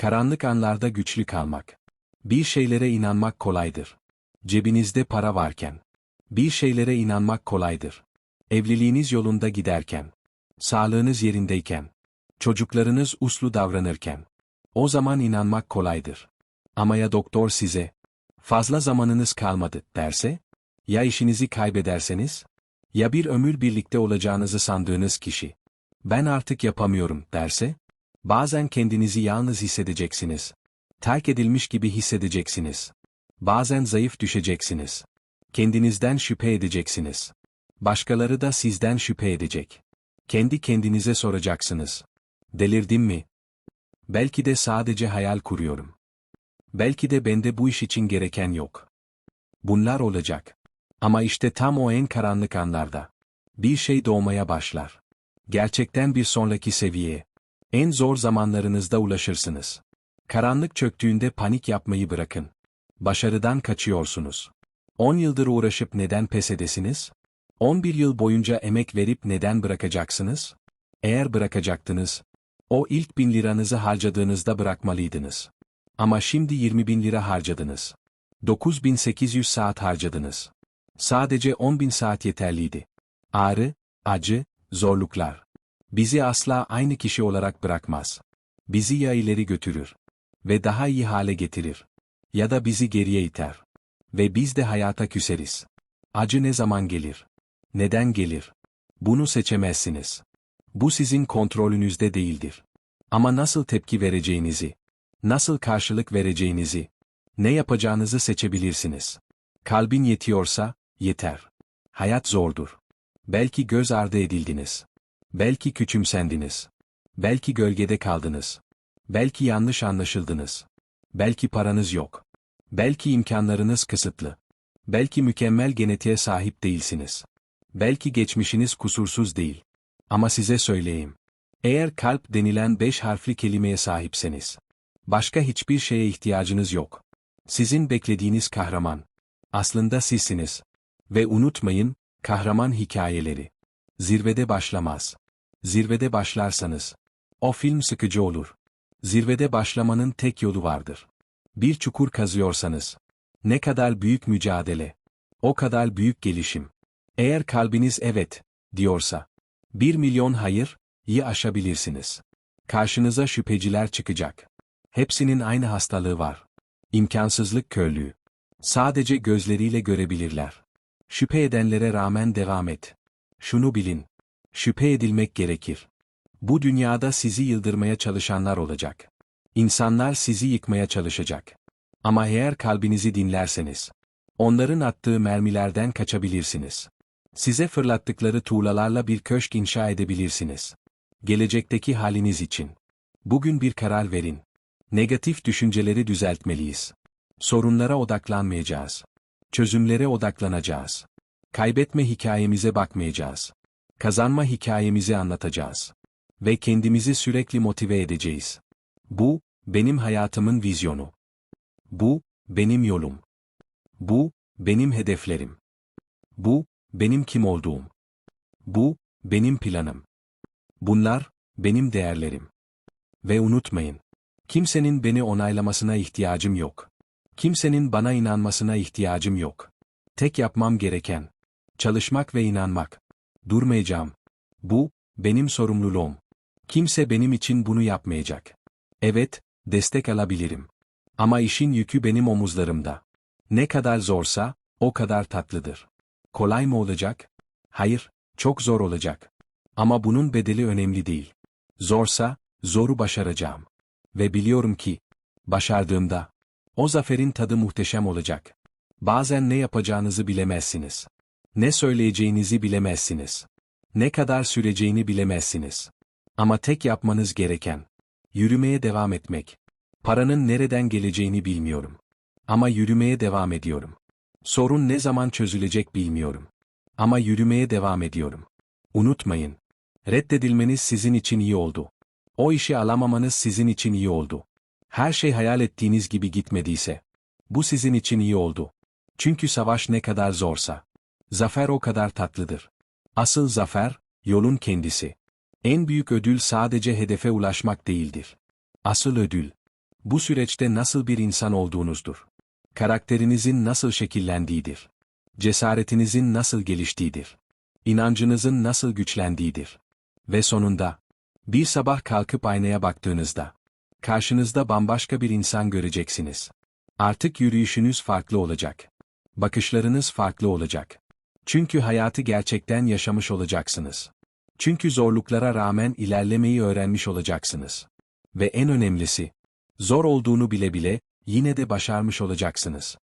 Karanlık anlarda güçlü kalmak. Bir şeylere inanmak kolaydır. Cebinizde para varken. Bir şeylere inanmak kolaydır. Evliliğiniz yolunda giderken. Sağlığınız yerindeyken. Çocuklarınız uslu davranırken. O zaman inanmak kolaydır. Ama ya doktor size, fazla zamanınız kalmadı derse? Ya işinizi kaybederseniz? Ya bir ömür birlikte olacağınızı sandığınız kişi, ben artık yapamıyorum derse? Bazen kendinizi yalnız hissedeceksiniz. Terk edilmiş gibi hissedeceksiniz. Bazen zayıf düşeceksiniz. Kendinizden şüphe edeceksiniz. Başkaları da sizden şüphe edecek. Kendi kendinize soracaksınız. Delirdim mi? Belki de sadece hayal kuruyorum. Belki de bende bu iş için gereken yok. Bunlar olacak. Ama işte tam o en karanlık anlarda. Bir şey doğmaya başlar. Gerçekten bir sonraki seviyeye. En zor zamanlarınızda ulaşırsınız. Karanlık çöktüğünde panik yapmayı bırakın. Başarıdan kaçıyorsunuz. 10 yıldır uğraşıp neden pes edesiniz? 11 yıl boyunca emek verip neden bırakacaksınız? Eğer bırakacaktınız, o ilk bin liranızı harcadığınızda bırakmalıydınız. Ama şimdi 20 bin lira harcadınız. 9800 saat harcadınız. Sadece 10 bin saat yeterliydi. Ağrı, acı, zorluklar. Bizi asla aynı kişi olarak bırakmaz. Bizi ya ileri götürür ve daha iyi hale getirir. Ya da bizi geriye iter. Ve biz de hayata küseriz. Acı ne zaman gelir? Neden gelir? Bunu seçemezsiniz. Bu sizin kontrolünüzde değildir. Ama nasıl tepki vereceğinizi, nasıl karşılık vereceğinizi, ne yapacağınızı seçebilirsiniz. Kalbin yetiyorsa, yeter. Hayat zordur. Belki göz ardı edildiniz. Belki küçümsendiniz. Belki gölgede kaldınız. Belki yanlış anlaşıldınız. Belki paranız yok. Belki imkanlarınız kısıtlı. Belki mükemmel genetiğe sahip değilsiniz. Belki geçmişiniz kusursuz değil. Ama size söyleyeyim. Eğer kalp denilen beş harfli kelimeye sahipseniz, başka hiçbir şeye ihtiyacınız yok. Sizin beklediğiniz kahraman. Aslında sizsiniz. Ve unutmayın, kahraman hikayeleri. Zirvede başlamaz. Zirvede başlarsanız, o film sıkıcı olur. Zirvede başlamanın tek yolu vardır. Bir çukur kazıyorsanız, ne kadar büyük mücadele, o kadar büyük gelişim. Eğer kalbiniz evet, diyorsa, bir milyon hayır, iyi aşabilirsiniz. Karşınıza şüpheciler çıkacak. Hepsinin aynı hastalığı var. İmkansızlık körlüğü. Sadece gözleriyle görebilirler. Şüphe edenlere rağmen devam et. Şunu bilin. Şüphe edilmek gerekir. Bu dünyada sizi yıldırmaya çalışanlar olacak. İnsanlar sizi yıkmaya çalışacak. Ama eğer kalbinizi dinlerseniz, onların attığı mermilerden kaçabilirsiniz. Size fırlattıkları tuğlalarla bir köşk inşa edebilirsiniz. Gelecekteki haliniz için. Bugün bir karar verin. Negatif düşünceleri düzeltmeliyiz. Sorunlara odaklanmayacağız. Çözümlere odaklanacağız. Kaybetme hikayemize bakmayacağız. Kazanma hikayemizi anlatacağız. Ve kendimizi sürekli motive edeceğiz. Bu, benim hayatımın vizyonu. Bu, benim yolum. Bu, benim hedeflerim. Bu, benim kim olduğum. Bu, benim planım. Bunlar, benim değerlerim. Ve unutmayın, kimsenin beni onaylamasına ihtiyacım yok. Kimsenin bana inanmasına ihtiyacım yok. Tek yapmam gereken, çalışmak ve inanmak. Durmayacağım. Bu, benim sorumluluğum. Kimse benim için bunu yapmayacak. Evet, destek alabilirim. Ama işin yükü benim omuzlarımda. Ne kadar zorsa, o kadar tatlıdır. Kolay mı olacak? Hayır, çok zor olacak. Ama bunun bedeli önemli değil. Zorsa, zoru başaracağım. Ve biliyorum ki, başardığımda, o zaferin tadı muhteşem olacak. Bazen ne yapacağınızı bilemezsiniz. Ne söyleyeceğinizi bilemezsiniz. Ne kadar süreceğini bilemezsiniz. Ama tek yapmanız gereken, yürümeye devam etmek. Paranın nereden geleceğini bilmiyorum. Ama yürümeye devam ediyorum. Sorun ne zaman çözülecek bilmiyorum. Ama yürümeye devam ediyorum. Unutmayın. Reddedilmeniz sizin için iyi oldu. O işi alamamanız sizin için iyi oldu. Her şey hayal ettiğiniz gibi gitmediyse. Bu sizin için iyi oldu. Çünkü savaş ne kadar zorsa. Zafer o kadar tatlıdır. Asıl zafer, yolun kendisi. En büyük ödül sadece hedefe ulaşmak değildir. Asıl ödül, Bu süreçte nasıl bir insan olduğunuzdur. Karakterinizin nasıl şekillendiğidir. Cesaretinizin nasıl geliştiğidir. İnancınızın nasıl güçlendiğidir. Ve sonunda, bir sabah kalkıp aynaya baktığınızda, karşınızda bambaşka bir insan göreceksiniz. Artık yürüyüşünüz farklı olacak. Bakışlarınız farklı olacak. Çünkü hayatı gerçekten yaşamış olacaksınız. Çünkü zorluklara rağmen ilerlemeyi öğrenmiş olacaksınız. Ve en önemlisi, zor olduğunu bile bile, yine de başarmış olacaksınız.